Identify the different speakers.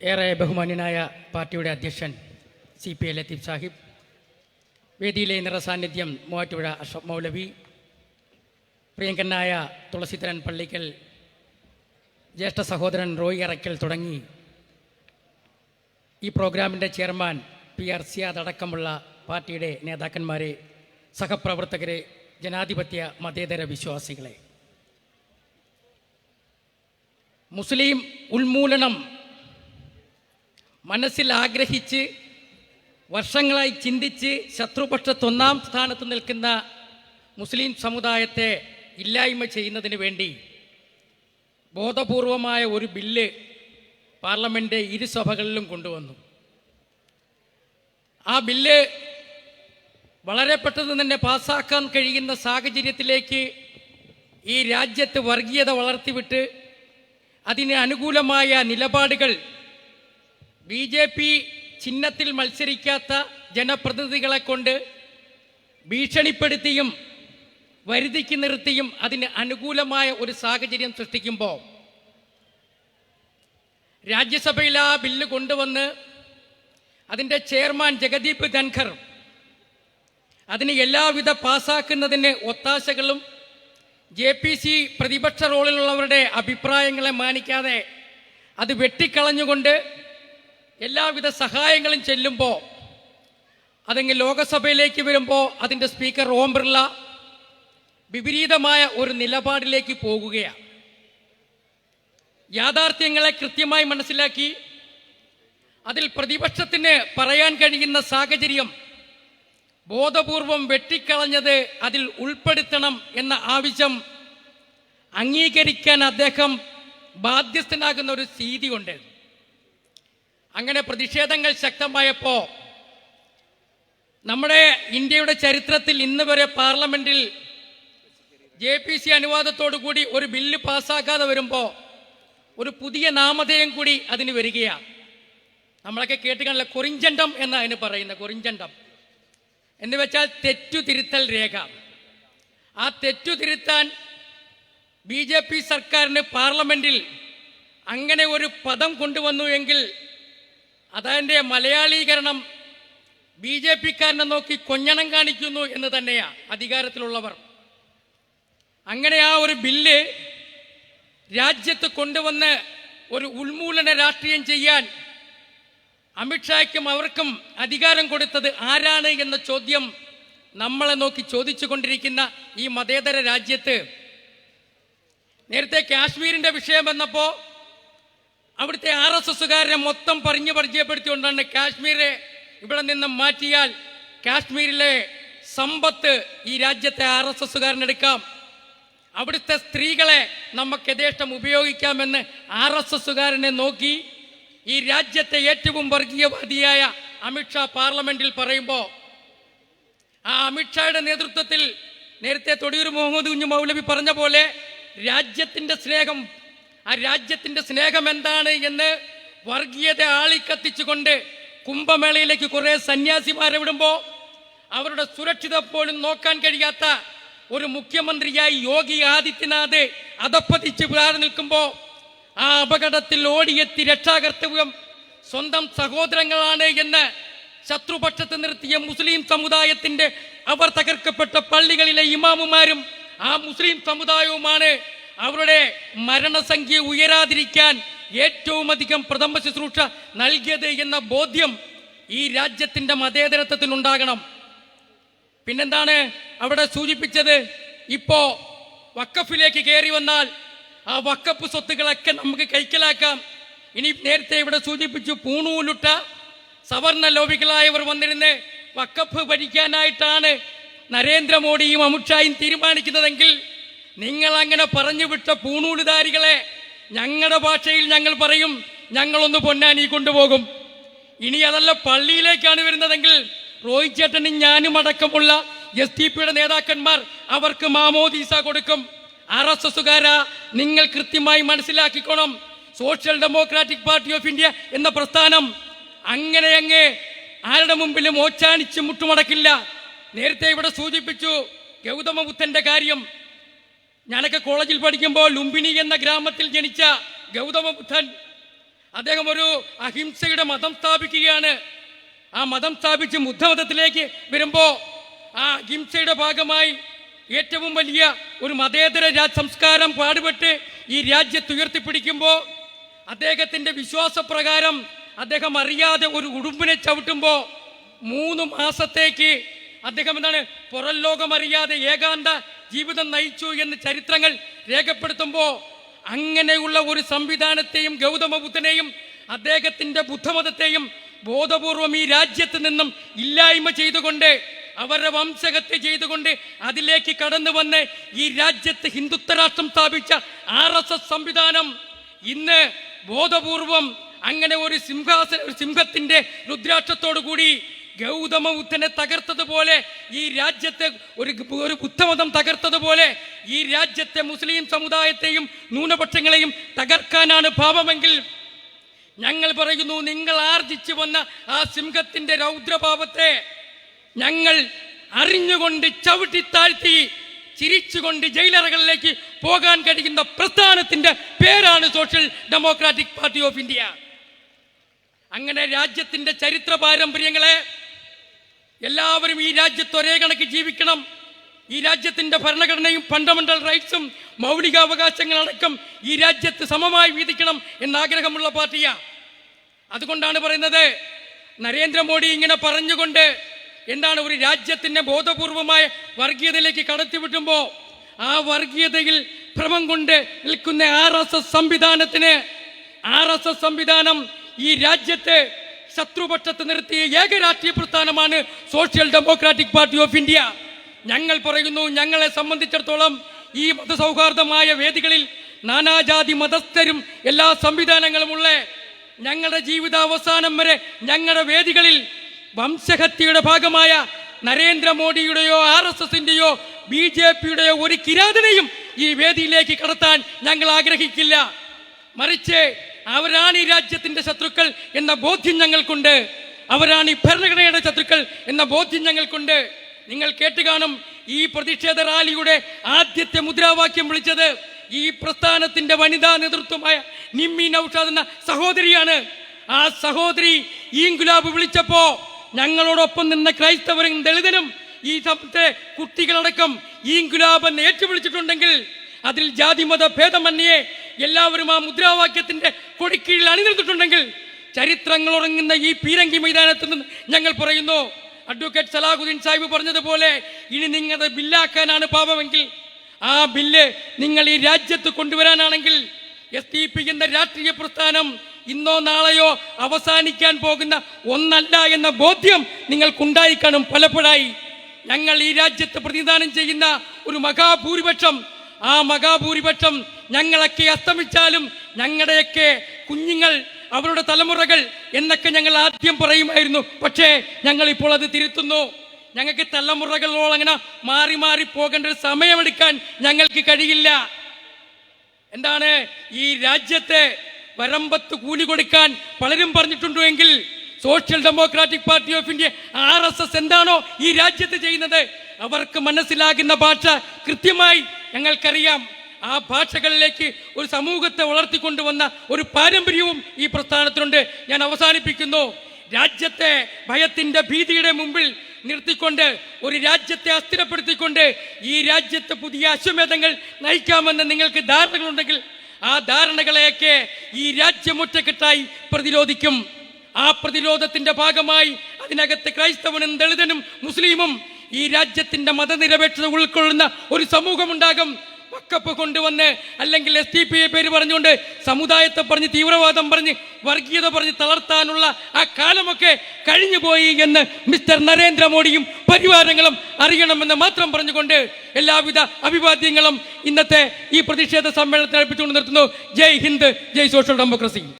Speaker 1: ഏറെ ബഹുമാന്യനായ പാർട്ടിയുടെ അധ്യക്ഷൻ C P A Latheef Sahib വേദിയിലെ നിറസാന്നിധ്യം മൂവാറ്റുപുഴ അഷഫ് മൗലവി പ്രിയങ്കനായ തുളസിധരൻ പള്ളിക്കൽ ജ്യേഷ്ഠ സഹോദരൻ റോയ് അറയ്ക്കൽ തുടങ്ങി ഈ പ്രോഗ്രാമിന്റെ ചെയർമാൻ പി ആർ സിയാദ് അടക്കമുള്ള പാർട്ടിയുടെ നേതാക്കന്മാരെ സഹപ്രവർത്തകരെ ജനാധിപത്യ മതേതര വിശ്വാസികളെ. മുസ്ലിം ഉന്മൂലനം മനസ്സിൽ ആഗ്രഹിച്ച് വർഷങ്ങളായി ചിന്തിച്ച് ശത്രുപക്ഷത്തൊന്നാം സ്ഥാനത്ത് നിൽക്കുന്ന മുസ്ലിം സമുദായത്തെ ഇല്ലായ്മ ചെയ്യുന്നതിന് വേണ്ടി ബോധപൂർവമായ ഒരു ബില്ല് പാർലമെന്റ് ഇരുസഭകളിലും കൊണ്ടുവന്നു. ആ ബില്ല് വളരെ പെട്ടെന്ന് തന്നെ പാസ്സാക്കാൻ കഴിയുന്ന സാഹചര്യത്തിലേക്ക് ഈ രാജ്യത്ത് വർഗീയത വളർത്തിവിട്ട് അതിന് അനുകൂലമായ നിലപാടുകൾ ബി ജെ പി ചിഹ്നത്തിൽ മത്സരിക്കാത്ത ജനപ്രതിനിധികളെ കൊണ്ട് ഭീഷണിപ്പെടുത്തിയും വരുതിക്ക് നിർത്തിയും അതിന് അനുകൂലമായ ഒരു സാഹചര്യം സൃഷ്ടിക്കുമ്പോൾ രാജ്യസഭയിൽ ആ ബില്ല് കൊണ്ടുവന്ന് അതിന്റെ ചെയർമാൻ ജഗദീപ് ധൻഖർ അതിന് എല്ലാവിധ പാസ്സാക്കുന്നതിന് ഒത്താശകളും ജെ പി സി പ്രതിപക്ഷ റോളിലുള്ളവരുടെ അഭിപ്രായങ്ങളെ മാനിക്കാതെ അത് വെട്ടിക്കളഞ്ഞുകൊണ്ട് എല്ലാവിധ സഹായങ്ങളും ചെല്ലുമ്പോൾ അതെങ്കിൽ ലോകസഭയിലേക്ക് വരുമ്പോൾ അതിന്റെ സ്പീക്കർ ഓം ബിർള വിപരീതമായ ഒരു നിലപാടിലേക്ക് പോകുകയാണ്. യാഥാർത്ഥ്യങ്ങളെ കൃത്യമായി മനസ്സിലാക്കി അതിൽ പ്രതിപക്ഷത്തിന് പറയാൻ കഴിയുന്ന സാഹചര്യം ബോധപൂർവം വെട്ടിക്കളഞ്ഞത് അതിൽ ഉൾപ്പെടുത്തണം എന്ന ആവശ്യം അംഗീകരിക്കാൻ അദ്ദേഹം ബാധ്യസ്ഥനാകുന്ന ഒരു സ്ഥിതിയുണ്ട്. അങ്ങനെ പ്രതിഷേധങ്ങൾ ശക്തമായപ്പോൾ നമ്മുടെ ഇന്ത്യയുടെ ചരിത്രത്തിൽ ഇന്ന് വരെ പാർലമെന്റിൽ ജെ പി സി അനുവാദത്തോടു കൂടി ഒരു ബില്ല് പാസ്സാക്കാതെ വരുമ്പോൾ ഒരു പുതിയ നാമധേയം കൂടി അതിന് വരികയാണ് നമ്മളൊക്കെ കേട്ടുകാണല്ല കൊറിഞ്ചണ്ടം എന്ന് അതിന് പറയുന്നത് കൊറിഞ്ചണ്ടം എന്ന് വെച്ചാൽ തെറ്റു തിരുത്തൽ രേഖ. ആ തെറ്റു തിരുത്താൻ ബി ജെ പി സർക്കാരിന് പാർലമെന്റിൽ അങ്ങനെ ഒരു പദം കൊണ്ടുവന്നു എങ്കിൽ അതതിന്റെ മലയാളീകരണം ബി ജെ പിക്കാരനെ നോക്കി കൊഞ്ഞണം കാണിക്കുന്നു എന്ന് തന്നെയാണ് അധികാരത്തിലുള്ളവർ. അങ്ങനെ ആ ഒരു ബില്ല് രാജ്യത്ത് കൊണ്ടുവന്ന് ഒരു ഉന്മൂലന രാഷ്ട്രീയം ചെയ്യാൻ അമിത്ഷായ്ക്കും അവർക്കും അധികാരം കൊടുത്തത് ആരാണ് എന്ന ചോദ്യം നമ്മളെ നോക്കി ചോദിച്ചു കൊണ്ടിരിക്കുന്ന ഈ മതേതര രാജ്യത്ത്. നേരത്തെ കാശ്മീരിന്റെ വിഷയം വന്നപ്പോൾ അവിടുത്തെ ആർ എസ് എസ്സുകാരെ മൊത്തം പറഞ്ഞു പരിചയപ്പെടുത്തിക്കൊണ്ടാണ് കാശ്മീരെ ഇവിടെ നിന്ന് മാറ്റിയാൽ കാശ്മീരിലെ സമ്പത്ത് ഈ രാജ്യത്തെ ആർ എസ് എസ്സുകാരനെടുക്കാം അവിടുത്തെ സ്ത്രീകളെ നമുക്ക് യഥേഷ്ടം ഉപയോഗിക്കാമെന്ന് ആർ എസ് എസ്സുകാരനെ നോക്കി ഈ രാജ്യത്തെ ഏറ്റവും വർഗീയവാദിയായ അമിത്ഷാ പാർലമെന്റിൽ പറയുമ്പോൾ ആ അമിത്ഷായുടെ നേതൃത്വത്തിൽ നേരത്തെ തൊടിയൂർ മുഹമ്മദ് കുഞ്ഞു മൗലവി പറഞ്ഞ പോലെ രാജ്യത്തിന്റെ സ്നേഹം ആ രാജ്യത്തിന്റെ സ്നേഹം എന്താണ് എന്ന് വർഗീയത ആളിക്കത്തിച്ചുകൊണ്ട് കുംഭമേളയിലേക്ക് കുറെ സന്യാസിമാരെ വിടുമ്പോൾ അവരുടെ സുരക്ഷിത പോലും നോക്കാൻ കഴിയാത്ത ഒരു മുഖ്യമന്ത്രിയായി യോഗി ആദിത്യനാഥ് അതപ്പതിച്ച് വീഴാതെ നിൽക്കുമ്പോൾ ആ അപകടത്തിൽ ഓടിയെത്തി രക്ഷാകർത്തവ്യം സ്വന്തം സഹോദരങ്ങളാണ് എന്ന് ശത്രുപക്ഷത്ത് നിർത്തിയ മുസ്ലിം സമുദായത്തിന്റെ അവർ തകർക്കപ്പെട്ട പള്ളികളിലെ ഇമാമുമാരും ആ മുസ്ലിം സമുദായവുമാണ് അവരുടെ മരണസംഖ്യ ഉയരാതിരിക്കാൻ ഏറ്റവും അധികം പ്രഥമ ശുശ്രൂഷ നൽകിയത് എന്ന ബോധ്യം ഈ രാജ്യത്തിന്റെ മതേതരത്വത്തിൽ ഉണ്ടാകണം. പിന്നെന്താണ് അവിടെ സൂചിപ്പിച്ചത്? ഇപ്പോ വക്കഫിലേക്ക് കയറി വന്നാൽ ആ വക്കപ്പ് സ്വത്തുക്കളൊക്കെ നമുക്ക് കൈക്കലാക്കാം. ഇനി നേരത്തെ ഇവിടെ സൂചിപ്പിച്ചു പൂണൂലുട്ട സവർണ ലോബികളായവർ വന്നിരുന്ന് വക്കപ്പ് ഭരിക്കാനായിട്ടാണ് നരേന്ദ്രമോദിയും അമിത്ഷായും തീരുമാനിക്കുന്നതെങ്കിൽ നിങ്ങൾ അങ്ങനെ പറഞ്ഞു വിട്ട പൂണൂലുധാരികളെ ഞങ്ങളുടെ ഭാഷയിൽ ഞങ്ങൾ പറയും ഞങ്ങളൊന്ന് പൊന്നാനി കൊണ്ടുപോകും. ഇനി അതല്ല പള്ളിയിലേക്കാണ് വരുന്നതെങ്കിൽ റോയ് ചേട്ടനും ഞാനും അടക്കമുള്ള എസ് ടി പിയുടെ നേതാക്കന്മാർ അവർക്ക് മാമോദീസ കൊടുക്കും. ആർ എസ് എസുകാരാ നിങ്ങൾ കൃത്യമായി മനസ്സിലാക്കിക്കോണം. Social Democratic Party of India എന്ന പ്രസ്ഥാനം. അങ്ങനെ അങ്ങ് ആരുടെ മുമ്പിലും ഓച്ചാനിച്ച് മുട്ടുമടക്കില്ല. നേരത്തെ ഇവിടെ സൂചിപ്പിച്ചു ഗൗതമ ബുദ്ധന്റെ കാര്യം. ഞാനൊക്കെ കോളേജിൽ പഠിക്കുമ്പോൾ ലുംബിനി എന്ന ഗ്രാമത്തിൽ ജനിച്ച ഗൗതമ ബുദ്ധൻ അദ്ദേഹം ഒരു അഹിംസയുടെ മതം സ്ഥാപിക്കുകയാണ്. ആ മതം സ്ഥാപിച്ച് ബുദ്ധമതത്തിലേക്ക് വരുമ്പോൾ ആ അഹിംസയുടെ ഭാഗമായി ഏറ്റവും വലിയ ഒരു മതേതര രാജ് സംസ്കാരം പാടുപെട്ട് ഈ രാജ്യത്ത് ഉയർത്തിപ്പിടിക്കുമ്പോൾ അദ്ദേഹത്തിന്റെ വിശ്വാസപ്രകാരം അദ്ദേഹം അറിയാതെ ഒരു ഉടുമ്പിനെ ചവിട്ടുമ്പോൾ മൂന്ന് മാസത്തേക്ക് അദ്ദേഹം എന്താണ് പുറം ലോകം അറിയാതെ ഏകാന്ത ജീവിതം നയിച്ചു എന്ന് ചരിത്രങ്ങൾ രേഖപ്പെടുത്തുമ്പോൾ അങ്ങനെയുള്ള ഒരു സംവിധാനത്തെയും ഗൗതമ ബുദ്ധനെയും അദ്ദേഹത്തിന്റെ ബുദ്ധമതത്തെയും ബോധപൂർവം ഈ രാജ്യത്ത് നിന്നും ഇല്ലായ്മ ചെയ്തുകൊണ്ട് അവരുടെ വംശഹത്യ ചെയ്തുകൊണ്ട് അതിലേക്ക് കടന്നു വന്ന് ഈ രാജ്യത്ത് ഹിന്ദുത്വ രാഷ്ട്രം സ്ഥാപിച്ച ആർ എസ് എസ് സംവിധാനം ഇന്ന് ബോധപൂർവം അങ്ങനെ ഒരു സിംഹാസന സിംഹത്തിന്റെ രുദ്രാക്ഷത്തോടു കൂടി ഗൗതമ ബുദ്ധനെ തകർത്തതുപോലെ ഈ രാജ്യത്തെ ഒരു ഒരു ബുദ്ധമതം തകർത്തതുപോലെ ഈ രാജ്യത്തെ മുസ്ലിം സമുദായത്തെയും ന്യൂനപക്ഷങ്ങളെയും തകർക്കാനാണ് ഭാവമെങ്കിൽ ഞങ്ങൾ പറയുന്നു നിങ്ങൾ ആർജിച്ചു വന്ന ആ സിംഹത്തിന്റെ രൗദ്രഭാവത്തെ ഞങ്ങൾ അറിഞ്ഞുകൊണ്ട് ചവിട്ടി താഴ്ത്തി ചിരിച്ചുകൊണ്ട് ജയിലറകളിലേക്ക് പോകാൻ കഴിയുന്ന പ്രസ്ഥാനത്തിന്റെ പേരാണ് Social Democratic Party of India. അങ്ങനെ രാജ്യത്തിന്റെ ചരിത്ര പാരമ്പര്യങ്ങളെ എല്ലാവരും ഈ രാജ്യത്ത് ഒരേ കണക്ക് ജീവിക്കണം. ഈ രാജ്യത്തിന്റെ ഭരണഘടനയും ഫണ്ടമെന്റൽ റൈറ്റ്സും മൗലികാവകാശങ്ങളടക്കം ഈ രാജ്യത്ത് സമമായി വീതിക്കണം എന്നാഗ്രഹമുള്ള പാർട്ടിയാ. അതുകൊണ്ടാണ് പറയുന്നത് നരേന്ദ്രമോദി ഇങ്ങനെ പറഞ്ഞുകൊണ്ട് എന്താണ് ഒരു രാജ്യത്തിന്റെ ബോധപൂർവമായ വർഗീയതയിലേക്ക് കടത്തിവിട്ടുമ്പോൾ ആ വർഗീയതയിൽ ഭ്രമം കൊണ്ട് നിൽക്കുന്ന ആർ എസ് എസ് സംവിധാനത്തിന് ആർ എസ് എസ് സംവിധാനം ഈ രാജ്യത്തെ ശത്രുപക്ഷത്ത് നിർത്തിയ ഏക രാഷ്ട്രീയ പ്രസ്ഥാനമാണ് Social Democratic Party of India. ഞങ്ങൾ പറയുന്നു ഞങ്ങളെ സംബന്ധിച്ചിടത്തോളം ഈ മതസൗഹാർദ്ദമായ വേദികളിൽ നാനാജാതി മതസ്ഥരും എല്ലാ സംവിധാനങ്ങളുമുള്ള ഞങ്ങളുടെ ജീവിതാവസാനം വരെ ഞങ്ങളുടെ വേദികളിൽ വംശഹത്യയുടെ ഭാഗമായ നരേന്ദ്രമോദിയുടെയോ ആർ എസ് എസിന്റെയോ ബി ജെ പിയുടെയോ ഒരു കിരാതനെയും ഈ വേദിയിലേക്ക് കടത്താൻ ഞങ്ങൾ ആഗ്രഹിക്കില്ല. മറിച്ച് അവരാണ് ഈ രാജ്യത്തിന്റെ ശത്രുക്കൾ എന്ന ബോധ്യം ഞങ്ങൾക്കുണ്ട്. അവരാണ് ഈ ഭരണഘടനയുടെ ശത്രുക്കൾ എന്ന ബോധ്യം ഞങ്ങൾക്കുണ്ട്. നിങ്ങൾ കേട്ട് കാണും ഈ പ്രതിഷേധ റാലിയുടെ ആദ്യത്തെ മുദ്രാവാക്യം വിളിച്ചത് ഈ പ്രസ്ഥാനത്തിന്റെ വനിതാ നേതൃത്വമായ നിമ്മി നൌഷാദ് എന്ന സഹോദരിയാണ്. ആ സഹോദരി ഈ ഗുലാബ് വിളിച്ചപ്പോ ഞങ്ങളോടൊപ്പം നിന്ന ക്രൈസ്തവരും ദളിതനും ഈ സമയത്തെ കുട്ടികളടക്കം ഈ ഗുലാബ് എന്ന് ഏറ്റുവിളിച്ചിട്ടുണ്ടെങ്കിൽ അതിൽ ജാതിമത ഭേദമന്യേ എല്ലാവരും ആ മുദ്രാവാക്യത്തിന്റെ കൊടിക്കീഴിൽ അണിനിർത്തിട്ടുണ്ടെങ്കിൽ ചരിത്രങ്ങൾ ഉറങ്ങുന്ന ഈ പീരങ്കി മൈതാനത്ത് നിന്ന് ഞങ്ങൾ പറയുന്നു അഡ്വക്കേറ്റ് സലാഹുദ്ദീൻ സാഹിബ് പറഞ്ഞതുപോലെ ഇനി നിങ്ങളത് ബില്ലാക്കാനാണ് പാപമെങ്കിൽ ആ ബില്ല് നിങ്ങൾ ഈ രാജ്യത്ത് കൊണ്ടുവരാനാണെങ്കിൽ എസ് ടി പി എന്ന രാഷ്ട്രീയ പ്രസ്ഥാനം ഇന്നോ നാളെയോ അവസാനിക്കാൻ പോകുന്ന ഒന്നല്ല എന്ന ബോധ്യം നിങ്ങൾക്കുണ്ടായി കാണും പലപ്പോഴായി. ഞങ്ങൾ ഈ രാജ്യത്ത് പ്രതിനിധാനം ചെയ്യുന്ന ഒരു മഹാഭൂരിപക്ഷം ആ മഹാഭൂരിപക്ഷം ഞങ്ങളൊക്കെ അസ്തമിച്ചാലും ഞങ്ങളുടെയൊക്കെ കുഞ്ഞുങ്ങൾ അവരുടെ തലമുറകൾ എന്നൊക്കെ ഞങ്ങൾ ആദ്യം പറയുമായിരുന്നു. പക്ഷേ ഞങ്ങൾ ഇപ്പോൾ അത് തിരുത്തുന്നു. ഞങ്ങൾക്ക് തലമുറകളോളം അങ്ങനെ മാറി മാറി പോകേണ്ട ഒരു സമയമെടുക്കാൻ ഞങ്ങൾക്ക് കഴിയില്ല. എന്താണ് ഈ രാജ്യത്തെ വരമ്പത്ത് കൂലി കൊടുക്കാൻ പലരും പറഞ്ഞിട്ടുണ്ടെങ്കിൽ Social Democratic Party of India R S S എന്താണോ ഈ രാജ്യത്ത് ചെയ്യുന്നത്? അവർക്ക് മനസ്സിലാകുന്ന ഭാഷ കൃത്യമായി ഞങ്ങൾക്കറിയാം. ആ ഭാഷകളിലേക്ക് ഒരു സമൂഹത്തെ വളർത്തിക്കൊണ്ടുവന്ന ഒരു പാരമ്പര്യവും ഈ പ്രസ്ഥാനത്തിനുണ്ട്. ഞാൻ അവസാനിപ്പിക്കുന്നു. രാജ്യത്തെ ഭയത്തിന്റെ ഭീതിയുടെ മുമ്പിൽ നിർത്തിക്കൊണ്ട് ഒരു രാജ്യത്തെ അസ്ഥിരപ്പെടുത്തിക്കൊണ്ട് ഈ രാജ്യത്തെ പുതിയ അശ്വമേധങ്ങൾ നയിക്കാമെന്ന് നിങ്ങൾക്ക് ധാരണകളുണ്ടെങ്കിൽ ആ ധാരണകളെയൊക്കെ ഈ രാജ്യം ഒറ്റക്കെട്ടായി പ്രതിരോധിക്കും. ആ പ്രതിരോധത്തിന്റെ ഭാഗമായി അതിനകത്ത് ക്രൈസ്തവനും ദളിതനും മുസ്ലിമും ഈ രാജ്യത്തിന്റെ മതനിരപേക്ഷത ഉൾക്കൊള്ളുന്ന ഒരു സമൂഹമുണ്ടാകും. വക്കപ്പ് കൊണ്ടുവന്ന് അല്ലെങ്കിൽ എസ് ടി പി പേര് പറഞ്ഞുകൊണ്ട് സമുദായത്തെ പറഞ്ഞ് തീവ്രവാദം പറഞ്ഞ് വർഗീയത പറഞ്ഞ് തളർത്താനുള്ള ആ കാലമൊക്കെ കഴിഞ്ഞുപോയി എന്ന് മിസ്റ്റർ നരേന്ദ്രമോദിയും പരിവാരങ്ങളും അറിയണമെന്ന് മാത്രം പറഞ്ഞുകൊണ്ട് എല്ലാവിധ അഭിവാദ്യങ്ങളും ഇന്നത്തെ ഈ പ്രതിഷേധ സമ്മേളനത്തിൽ അർപ്പിച്ചുകൊണ്ട് നിർത്തുന്നു. ജയ് ഹിന്ദ് ജയ് സോഷ്യൽ ഡെമോക്രസി.